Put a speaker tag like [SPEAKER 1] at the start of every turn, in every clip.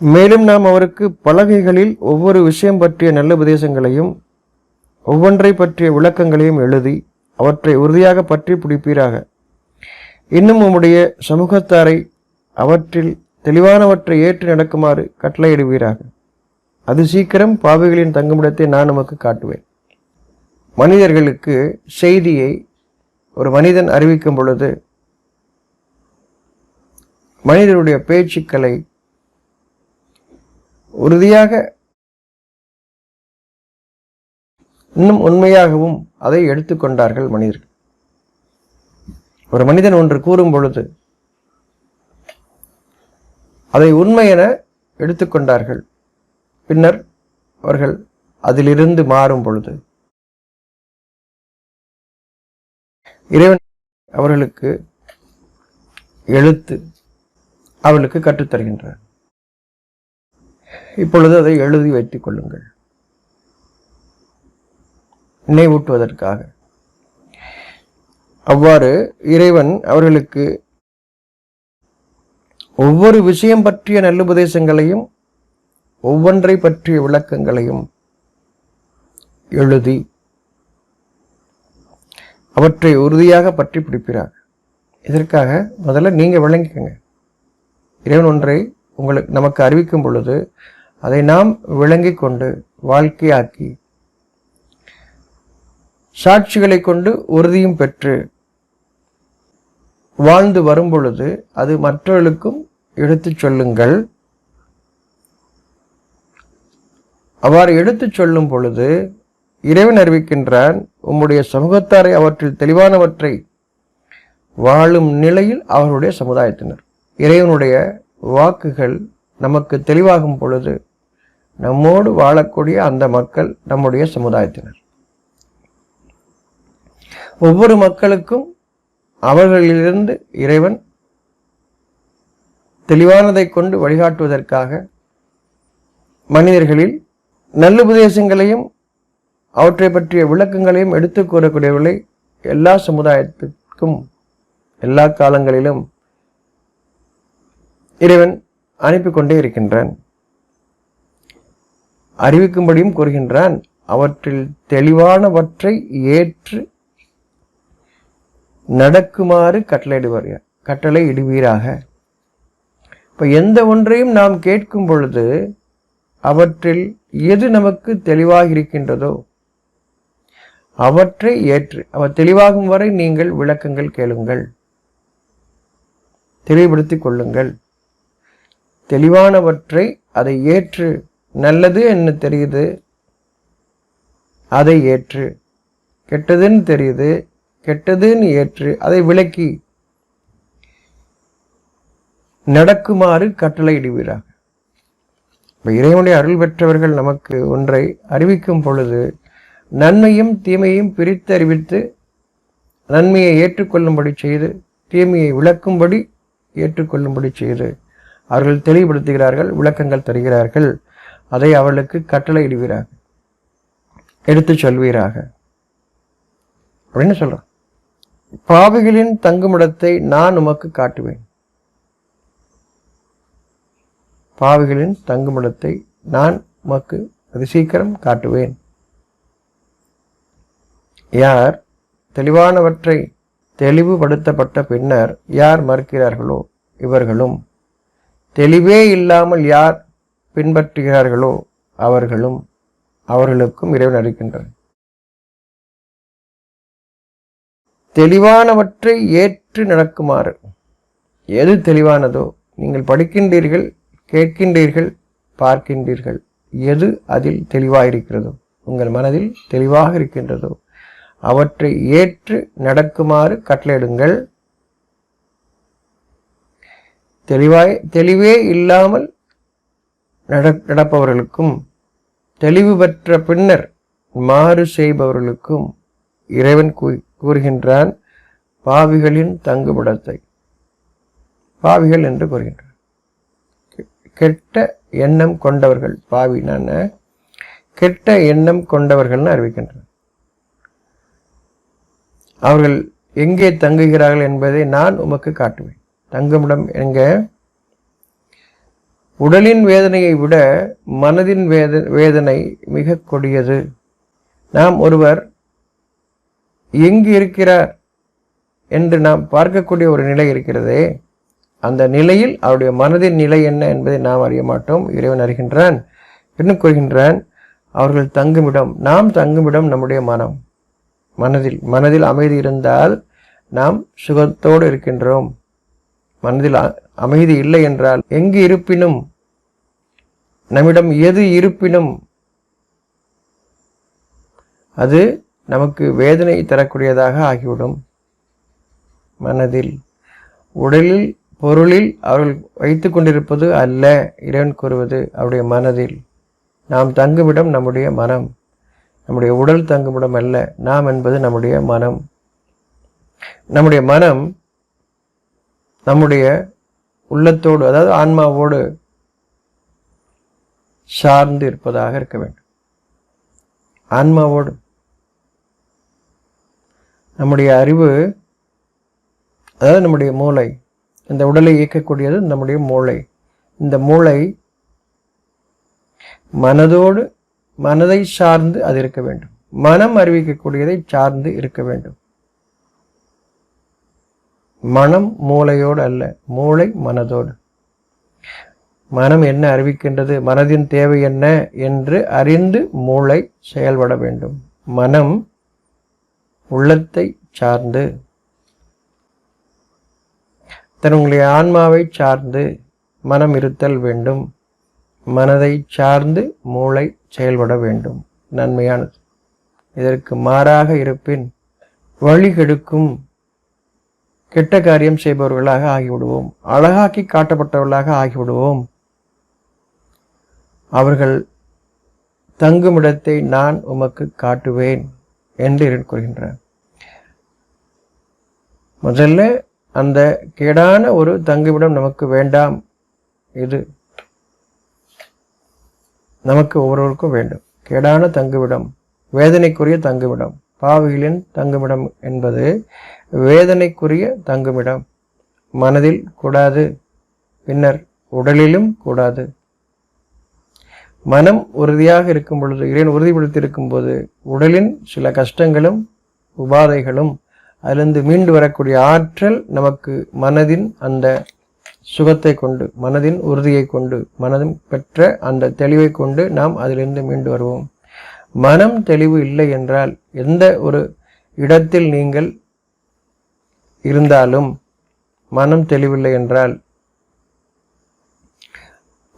[SPEAKER 1] மேலும் நாம் அவருக்கு பலகைகளில் ஒவ்வொரு விஷயம் பற்றிய நல்ல உபதேசங்களையும் ஒவ்வொன்றை பற்றிய விளக்கங்களையும் எழுதி அவற்றை உறுதியாக பற்றி பிடிப்பீராக. இன்னும் உம்முடைய சமூகத்தாரை அவற்றில் தெளிவானவற்றை ஏற்று நடக்குமாறு கட்டளையிடுவீராக. அது சீக்கிரம் பாவிகளின் தங்குமிடத்தை நான் நமக்கு காட்டுவேன். மனிதர்களுக்கு செய்தியை ஒரு மனிதன் அறிவிக்கும் பொழுது மனிதருடைய பேச்சுக்களை உறுதியாக இன்னும் உண்மையாகவும் அதை எடுத்துக்கொண்டார்கள் மனிதர்கள் ஒரு மனிதன் ஒன்று கூறும் பொழுது அதை உண்மை என எடுத்துக்கொண்டார்கள் பின்னர் அவர்கள் அதிலிருந்து மாறும் பொழுது இறைவன் அவர்களுக்கு எழுத்து அவர்களுக்கு கற்றுத்தருகின்றார். இப்பொழுது அதை எழுதி வைத்துக் கொள்ளுங்கள். நினைவூட்டுவதற்காக. அவ்வாறு இறைவன் அவர்களுக்கு ஒவ்வொரு விஷயம் பற்றிய நல்லுபதேசங்களையும் ஒவ்வொன்றை பற்றிய விளக்கங்களையும் எழுதி அவற்றை உறுதியாக பற்றி பிடிப்பிறார். இதற்காக முதல்ல நீங்க விளங்கிக்கங்க. இறைவன் ஒன்றை உங்களுக்கு நமக்கு அறிவிக்கும் பொழுது அதை நாம் விளங்கி கொண்டு வாழ்க்கையாக்கி சாட்சிகளை கொண்டு உறுதியும் பெற்று வாழ்ந்து வரும் பொழுது அது மற்றவர்களுக்கும் எடுத்துச் சொல்லுங்கள். அவ்வாறு எடுத்துச் சொல்லும் பொழுது இறைவன் அறிவிக்கின்றான் உம்முடைய சமூகத்தாரை அவற்றில் தெளிவானவற்றை வாழும் நிலையில் அவருடைய சமுதாயத்தினர். இறைவனுடைய வாக்குகள் நமக்கு தெளிவாகும் பொழுது நம்மோடு வாழக்கூடிய அந்த மக்கள் நம்முடைய சமுதாயத்தினர். ஒவ்வொரு மக்களுக்கும் அவர்களிலிருந்து இறைவன் தெளிவானதை கொண்டு வழிகாட்டுவதற்காக மனிதர்களில் நல்லுபதேசங்களையும் அவற்றை பற்றிய விளக்கங்களையும் எடுத்து கூறக்கூடியவர்களை எல்லா சமுதாயத்திற்கும் எல்லா காலங்களிலும் இறைவன் அனுப்பி கொண்டே இருக்கின்றான். அறிவிக்கும்படியும் கூறுகின்றான். அவற்றில் தெளிவானவற்றை ஏற்று நடக்குமாறு கட்டளையிடுவார். கட்டளை இடுவீராக. இப்போ எந்த ஒன்றையும் நாம் கேட்கும் பொழுது அவற்றில் எது நமக்கு தெளிவாக இருக்கின்றதோ அவற்றை ஏற்று அவர் தெளிவாகும் வரை நீங்கள் விளக்கங்கள் கேளுங்கள். தெளிவுபடுத்திக் கொள்ளுங்கள். தெளிவானவற்றை அதை ஏற்று நல்லது என்ன தெரியுது அதை ஏற்று. கெட்டதுன்னு தெரியுது கெட்டதுன்னு ஏற்று அதை விளக்கி நடக்குமாறு கட்டளையிடுவீராக இப்போ இறைவனுடைய அருள் பெற்றவர்கள் நமக்கு ஒன்றை அறிவிக்கும் பொழுது நன்மையும் தீமையும் பிரித்து அறிவித்து நன்மையை ஏற்றுக்கொள்ளும்படி செய்து தீமையை விளக்கும்படி ஏற்றுக்கொள்ளும்படி செய்து அவர்கள் தெளிவுபடுத்துகிறார்கள் விளக்கங்கள் தருகிறார்கள். அதை அவளுக்கு கட்டளையிடுவீராக. எடுத்துச் சொல்வீராக. அப்படின்னு சொல்றான்? பாவிகளின் தங்குமிடத்தை நான் உமக்கு காட்டுவேன். பாவிகளின் தங்குமிடத்தை நான் உமக்கு அது சீக்கிரம் காட்டுவேன். யார் தெளிவானவற்றை தெளிவுபடுத்தப்பட்ட பின்னர் யார் மறுக்கிறார்களோ இவர்களும் தெளிவே இல்லாமல் யார் பின்பற்றுகிறார்களோ அவர்களும் அவர்களுக்கும் இறைவன் அறிக்கின்றனர் தெளிவானவற்றை ஏற்று நடக்குமாறு. எது தெளிவானதோ நீங்கள் படிக்கின்றீர்கள் கேட்கின்றீர்கள் பார்க்கின்றீர்கள். எது அதில் தெளிவாயிருக்கிறதோ உங்கள் மனதில் தெளிவாக இருக்கின்றதோ அவற்றை ஏற்று நடக்குமாறு கட்டளையிடுங்கள். தெளிவாய் தெளிவே இல்லாமல் நடப்பவர்களுக்கும் தெளிவு பெற்ற பின்னர் மாறு செய்பவர்களுக்கும் இறைவன் கூறுகின்றான் பாவிகளின் தங்குமிடத்தை. பாவிகள் என்று கூறுகின்றான் கெட்ட எண்ணம் கொண்டவர்கள் பாவி நான் கெட்ட எண்ணம் கொண்டவர்கள்னு அறிவிக்கின்றனர் அவர்கள் எங்கே தங்குகிறார்கள் என்பதை நான் உமக்கு காட்டுவேன். தங்குமிடம் எங்க? உடலின் வேதனையை விட மனதின் வேத வேதனை மிக கொடியது. நாம் ஒருவர் எங்கு இருக்கிறார் என்று நாம் பார்க்கக்கூடிய ஒரு நிலை இருக்கிறதே அந்த நிலையில் அவருடைய மனதின் நிலை என்ன என்பதை நாம் அறிய மாட்டோம். இறைவன் அறிகின்றான் என்ன கூறுகின்றான் அவர்கள் தங்குமிடம் நாம் தங்குமிடம் நம்முடைய மனம் மனதில் மனதில் அமைதி இருந்தால் நாம் சுகத்தோடு இருக்கின்றோம். மனதில் அமைதி இல்லை என்றால் எங்கு இருப்பினும் நம்மிடம் எது இருப்பினும் அது நமக்கு வேதனை தரக்கூடியதாக ஆகிவிடும். மனதில் உடலில் பொருளில் அவர்கள் வைத்து கொண்டிருப்பது அல்ல இறைவன் கூறுவது அவருடைய மனதில். நாம் தங்குமிடம் நம்முடைய மனம். நம்முடைய உடல் தங்குமிடம் அல்ல நாம் என்பது நம்முடைய மனம். நம்முடைய மனம் நம்முடைய உள்ளத்தோடு அதாவது ஆன்மாவோடு சார்ந்து இருப்பதாக இருக்க வேண்டும். ஆன்மாவோடு. நம்முடைய அறிவு அதாவது நம்முடைய மூளை இந்த உடலை இயக்கக்கூடியது நம்முடைய மூளை. இந்த மூளை மனதோடு மனதை சார்ந்து அது இருக்க வேண்டும். மனம் அறிவிக்கக்கூடியதை சார்ந்து இருக்க வேண்டும். மனம் மூளையோடு அல்ல மூளை மனதோடு. மனம் என்ன அறிவிக்கின்றது மனதின் தேவை என்ன என்று அறிந்து மூளை செயல்பட வேண்டும். மனம் உள்ளத்தை சார்ந்து. தன்னுடைய ஆன்மாவை சார்ந்து மனம் இருத்தல் வேண்டும். மனதை சார்ந்து மூளை செயல்பட வேண்டும். நன்மையானது. இதற்கு மாறாக இருப்பின் வழி கெடுக்கும் கெட்ட காரியம் செய்பவர்களாக ஆகிவிடுவோம். அழகாக்கி காட்டப்பட்டவர்களாக ஆகிவிடுவோம். அவர்கள் தங்குமிடத்தை நான் உமக்கு காட்டுவேன் என்று கூறுகின்றார். முதல்ல அந்த கேடான ஒரு தங்குமிடம் நமக்கு வேண்டாம். இது நமக்கு ஒவ்வொருவருக்கும் வேண்டும். கேடான தங்குமிடம் வேதனைக்குரிய தங்குமிடம். பாவிகளின் தங்குமிடம் என்பது வேதனைக்குரிய தங்குமிடம். மனதில் கூடாது பின்னர் உடலிலும் கூடாது. மனம் உறுதியாக இருக்கும் பொழுது இறைவன் உறுதிப்படுத்தியிருக்கும் போது உடலின் சில கஷ்டங்களும் உபாதைகளும் அதிலிருந்து மீண்டு வரக்கூடிய ஆற்றல் நமக்கு மனதின் அந்த சுகத்தை கொண்டு மனதின் உறுதியை கொண்டு மனதும் பெற்ற அந்த தெளிவை கொண்டு நாம் அதிலிருந்து மீண்டு வருவோம். மனம் தெளிவு இல்லை என்றால் எந்த ஒரு இடத்தில் நீங்கள் இருந்தாலும் மனம் தெளிவில்லை என்றால்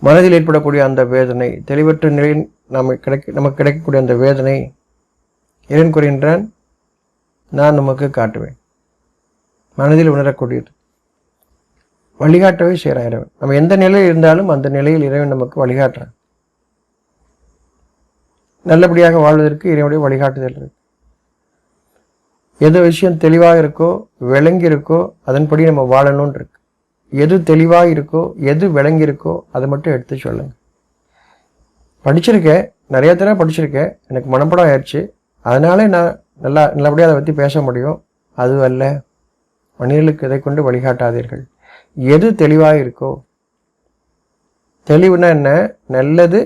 [SPEAKER 1] மனதில் ஏற்படக்கூடிய அந்த வேதனை தெளிவற்ற நிலையில் நாம் கிடைக்க நமக்கு கிடைக்கக்கூடிய அந்த வேதனை இறைன் கூறுகின்றான்? நான் நமக்கு காட்டுவேன். மனதில் உணரக்கூடியது. வழிகாட்டவே செய்கிறான் இறைவன். நம்ம எந்த நிலையில் இருந்தாலும் அந்த நிலையில் இறைவன் நமக்கு வழிகாட்டுறான். நல்லபடியாக வாழ்வதற்கு இறைவனுடைய வழிகாட்டுதல் இருக்கு. எது விஷயம் தெளிவாக இருக்கோ விளங்கி இருக்கோ அதன்படி நம்ம வாழணும்னு இருக்கு. எது தெளிவாக இருக்கோ எது விளங்கி இருக்கோ அதை மட்டும் எடுத்து சொல்லுங்க. படிச்சிருக்கேன் நிறைய தடவை படிச்சிருக்கேன் எனக்கு மனப்படம் ஆயிடுச்சு அதனாலே நான் நல்லா நல்லபடியாக அதை பற்றி பேச முடியும். அது அல்ல மனிதர்களுக்கு இதை கொண்டு வழிகாட்டாதீர்கள். எது தெளிவாக இருக்கோ தெளிவுனா என்ன? நல்லது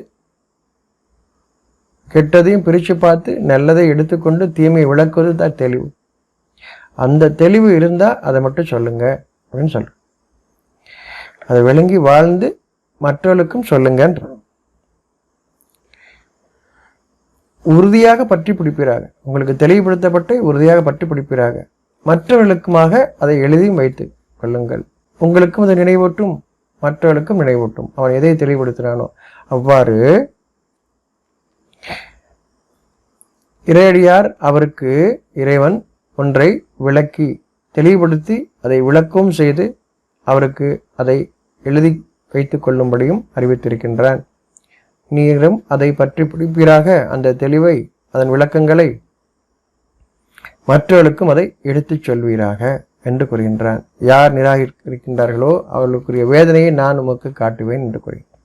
[SPEAKER 1] கெட்டதையும் பிரித்து பார்த்து நல்லதை எடுத்துக்கொண்டு தீமையை விளக்குவது தான் தெளிவு. அந்த தெளிவு இருந்தால் அதை மட்டும் சொல்லுங்க அப்படின்னு சொல்கிறேன் அதை விளங்கி வாழ்ந்து மற்றவர்களுக்கும் சொல்லுங்கன்ற. உறுதியாக பற்றி பிடிப்பீராக. உங்களுக்கு தெளிவுபடுத்தப்பட்டு உறுதியாக பற்றி பிடிப்பீராக. மற்றவர்களுக்குமாக அதை எழுதியும் வைத்து கொள்ளுங்கள். உங்களுக்கும் அதை நினைவூட்டும் மற்றவர்களுக்கும் நினைவூட்டும். அவன் எதை தெளிவுபடுத்தினானோ அவ்வாறு இறையடியார் அவருக்கு இறைவன் ஒன்றை விளக்கி தெளிவுபடுத்தி அதை விளக்கவும் செய்து அவருக்கு அதை எழுதி வைத்து கொள்ளும்படியும் அறிவித்திருக்கின்றான் நீரும் அதை பற்றி பிடிப்பீராக அந்த தெளிவை அதன் விளக்கங்களை மற்றவர்களுக்கும் அதை எடுத்துச் சொல்வீராக என்று கூறுகின்றான் யார் நிராகரிக்கின்றார்களோ அவர்களுக்குரிய வேதனையை நான் உமக்கு காட்டுவேன் என்று கூறுகின்றான்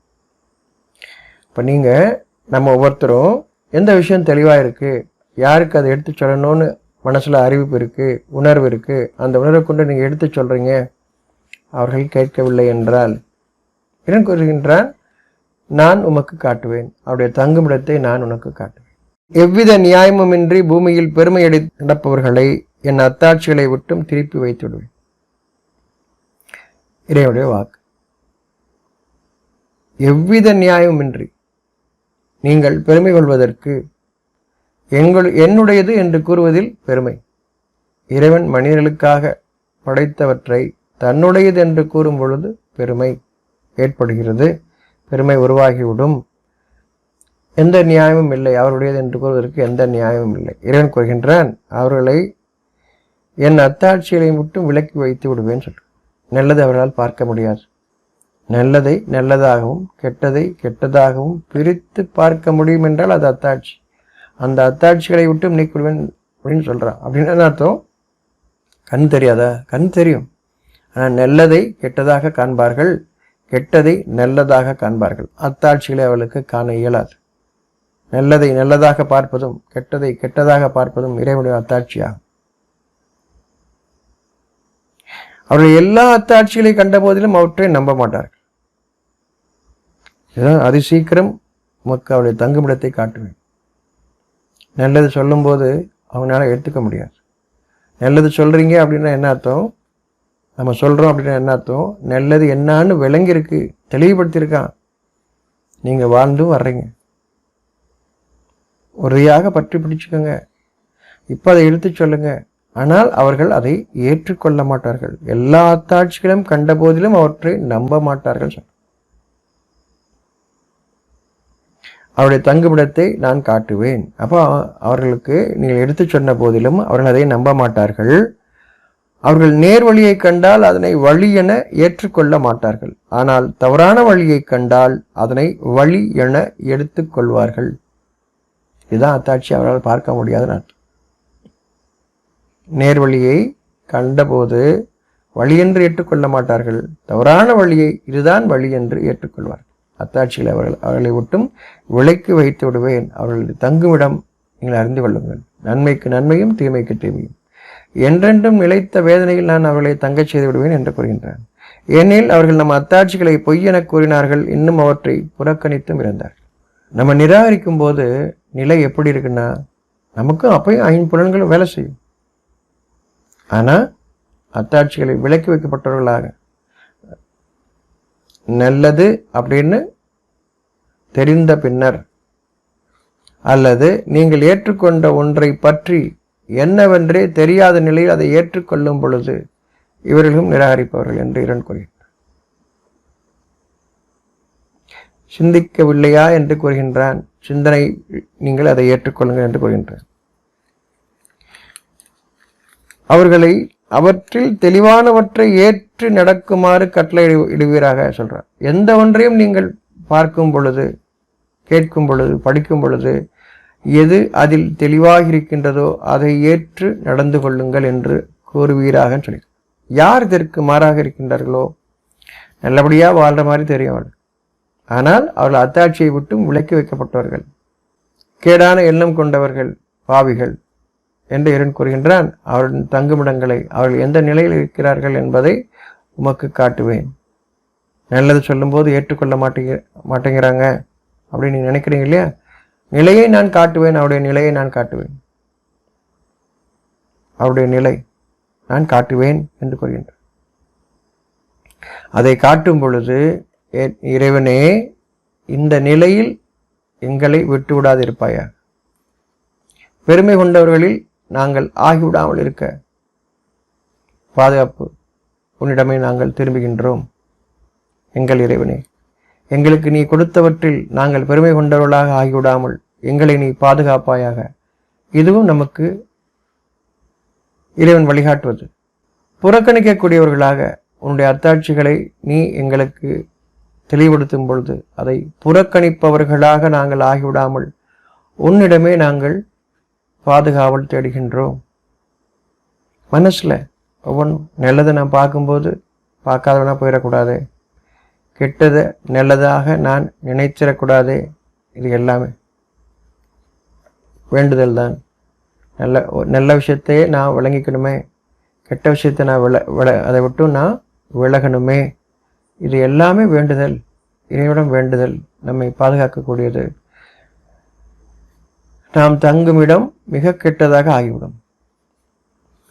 [SPEAKER 1] இப்போ நீங்கள் நம்ம ஒவ்வொருத்தரும் எந்த விஷயம் தெளிவாக இருக்குது யாருக்கு அதை எடுத்து சொல்லணும்னு மனசில் அறிவிப்பு இருக்குது உணர்வு இருக்குது அந்த உணர்வை கொண்டு நீங்கள் எடுத்து சொல்கிறீங்க அவர்கள் கேட்கவில்லை என்றால். என்ன கூறுகின்றான் நான் உமக்கு காட்டுவேன். அவருடைய தங்குமிடத்தை நான் உனக்கு காட்டுவேன். எவ்வித நியாயமுமின்றி பூமியில் பெருமையடி நடப்பவர்களை என் அத்தாட்சிகளை விட்டும் திருப்பி வைத்து விடுவேன் இறைவனுடைய வாக்கு. எவ்வித நியாயமின்றி நீங்கள் பெருமை கொள்வதற்கு எங்கள் என்னுடையது என்று கூறுவதில் பெருமை. இறைவன் மனிதர்களுக்காக படைத்தவற்றை தன்னுடையது என்று கூறும் பொழுது பெருமை ஏற்படுகிறது. பெருமை உருவாகிவிடும். எந்த நியாயமும் இல்லை. அவருடையது என்று கூறுவதற்கு எந்த நியாயமும் இல்லை. இறைவன் கூறுகின்றான் அவர்களை என் அத்தாட்சிகளை மட்டும் விலக்கி வைத்து விடுவேன் சொல். நல்லது அவர்களால் பார்க்க முடியாது. நல்லதை நல்லதாகவும் கெட்டதை கெட்டதாகவும் பிரித்து பார்க்க முடியும் என்றால் அது அத்தாட்சி. அந்த அத்தாட்சிகளை விட்டு நீக்கிவிடுவேன் அப்படின்னு சொல்கிறான் அப்படின்னு என்ன அர்த்தம்? கண் தெரியாதா? கண் தெரியும். ஆனால் நல்லதை கெட்டதாக காண்பார்கள் கெட்டதை நல்லதாக காண்பார்கள். அத்தாட்சிகளை அவளுக்கு காண இயலாது. நல்லதை நல்லதாக பார்ப்பதும் கெட்டதை கெட்டதாக பார்ப்பதும் இறைவனுடைய அத்தாட்சியாகும். அவர்கள் எல்லா அத்தாட்சிகளை கண்ட போதிலும் அவற்றை நம்ப மாட்டார்கள். இதுதான் அதி சீக்கிரம் உமக்கு அவளுடைய தங்குமிடத்தை காட்டுவேன். நல்லது சொல்லும்போது அவனால் எடுத்துக்க முடியாது. நல்லது சொல்கிறீங்க அப்படின்னா என்ன அர்த்தம்? நம்ம சொல்கிறோம் அப்படின்னா என்ன அர்த்தம்? நல்லது என்னான்னு விளங்கியிருக்கு தெளிவுபடுத்தியிருக்கான். நீங்கள் வாழ்ந்தும் வர்றீங்க. உறுதியாக பற்றி பிடிச்சுக்கோங்க. இப்போ அதை எடுத்து சொல்லுங்க. ஆனால் அவர்கள் அதை ஏற்றுக்கொள்ள மாட்டார்கள். எல்லா அத்தாட்சிகளும் கண்ட போதிலும் அவற்றை நம்ப மாட்டார்கள் சொன்னார். அவருடைய தங்குமிடத்தை நான் காட்டுவேன். அப்போ அவர்களுக்கு நீங்கள் எடுத்து சொன்ன போதிலும் அவர்கள் அதை நம்ப மாட்டார்கள். அவர்கள் நேர் வழியை கண்டால் அதனை வழி என ஏற்றுக்கொள்ள மாட்டார்கள். ஆனால் தவறான வழியை கண்டால் அதனை வழி என எடுத்துக்கொள்வார்கள் இதுதான் அத்தாட்சி அவரால் பார்க்க முடியாத நாட்கள் நேர்வழியை கண்டபோது வழி என்று ஏற்றுக்கொள்ள மாட்டார்கள். தவறான வழியை இதுதான் வழி என்று ஏற்றுக்கொள்வார்கள். அத்தாட்சியில் அவர்கள் அவர்களை விட்டும் விலைக்கு வைத்து விடுவேன். அவர்களது தங்குமிடம் நீங்கள் அறிந்து கொள்ளுங்கள். நன்மைக்கு நன்மையும் தீமைக்கு தீமையும். என்றென்றும் நிலைத்த வேதனையில் நான் அவர்களை தங்கச் செய்து விடுவேன் என்று கூறுகின்றான் ஏனெனில் அவர்கள் நம் அத்தாட்சிகளை பொய் என கூறினார்கள். இன்னும் அவற்றை புறக்கணித்தும் இருந்தார்கள் நம்ம நிராகரிக்கும் போது நிலை எப்படி இருக்குன்னா நமக்கும் அப்பயும் ஐம்புலன்களும் வேலை செய்யும். ஆனால் அத்தாட்சிகளை விலக்கி வைக்கப்பட்டவர்களாக நல்லது அப்படின்னு தெரிந்த பின்னர் அல்லது நீங்கள் ஏற்றுக்கொண்ட ஒன்றை பற்றி என்னவென்றே தெரியாத நிலையில் அதை ஏற்றுக்கொள்ளும் பொழுது இவர்களும் நிராகரிப்பவர்கள் என்று இரண்டு கூறுகின்றார் சிந்திக்கவில்லையா என்று கூறுகின்றான். சிந்தனை நீங்கள் அதை ஏற்றுக்கொள்ளுங்கள் என்று கூறுகின்றான் அவர்களை அவற்றில் தெளிவானவற்றை ஏற்று நடக்குமாறு கட்டளை இடுவீராக சொல்கிறார் எந்த ஒன்றையும் நீங்கள் பார்க்கும் பொழுது கேட்கும் பொழுது படிக்கும் பொழுது எது அதில் தெளிவாக இருக்கின்றதோ அதை ஏற்று நடந்து கொள்ளுங்கள் என்று கூறுவீராக சொல்லி யார் இதற்கு மாறாக இருக்கின்றார்களோ நல்லபடியாக வாழ்ற மாதிரி தெரியும் அவள் ஆனால் அவர்கள் அத்தாட்சியை விட்டும் விலக்கி வைக்கப்பட்டவர்கள். கேடான எண்ணம் கொண்டவர்கள் பாவிகள். என்று இரண் கூறுகின்றான். அவரின் தங்குமிடங்களை அவர்கள் எந்த நிலையில் இருக்கிறார்கள் என்பதை உமக்கு காட்டுவேன். நல்லது சொல்லும்போது ஏற்றுக்கொள்ள மாட்டேங்க மாட்டேங்கிறாங்க. அப்படின்னு நீங்கள் நினைக்கிறீங்க இல்லையா? நிலையை நான் காட்டுவேன் அவருடைய நிலையை நான் காட்டுவேன். அவருடைய நிலை நான் காட்டுவேன் என்று கூறுகின்றார். அதை காட்டும் பொழுது இறைவனே இந்த நிலையில் எங்களை விட்டு விடாதிருப்பாயா பெருமை கொண்டவர்களில் நாங்கள் ஆகிவிடாமல் இருக்க. பாதுகாப்பு. உன்னிடமே நாங்கள் திரும்புகின்றோம். எங்கள் இறைவனே எங்களுக்கு நீ கொடுத்தவற்றில் நாங்கள் பெருமை கொண்டவர்களாக ஆகிவிடாமல் எங்களை நீ பாதுகாப்பாயாக. இதுவும் நமக்கு இறைவன் வழிகாட்டுவது. புறக்கணிக்கக்கூடியவர்களாக உன்னுடைய அத்தாட்சிகளை நீ எங்களுக்கு தெளிவுபடுத்தும் பொழுது அதை புறக்கணிப்பவர்களாக நாங்கள் ஆகிவிடாமல் உன்னிடமே நாங்கள் பாதுகாவல் தேடுகின்றோம் மனசில் ஒவ்வொன்றும் நல்லதை நான் பார்க்கும்போது பார்க்காதவனா போயிடக்கூடாது. கெட்டதை நல்லதாக நான் நினைச்சிடக்கூடாது. இது எல்லாமே. வேண்டுதல் தான். நல்ல நல்ல விஷயத்தையே நான் விளங்கிக்கணுமே. கெட்ட விஷயத்தை நான் விள விள அதை விட்டும் நான் விலகணுமே. இது எல்லாமே வேண்டுதல். இறைவிடம் வேண்டுதல். நம்மை பாதுகாக்கக்கூடியது. நாம் தங்குமிடம் மிக கெட்டதாக ஆகிவிடும்.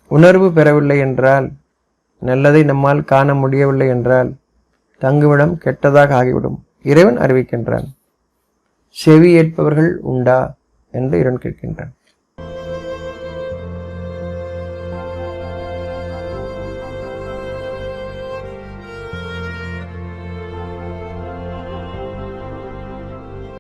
[SPEAKER 1] உணர்வு பெறவில்லை என்றால் நல்லதை நம்மால் காண முடியவில்லை என்றால் தங்குமிடம் கெட்டதாக ஆகிவிடும் இறைவன் அறிவிக்கின்றான். செவி ஏற்பவர்கள் உண்டா? என்று இறைவன் கேட்கின்றான்.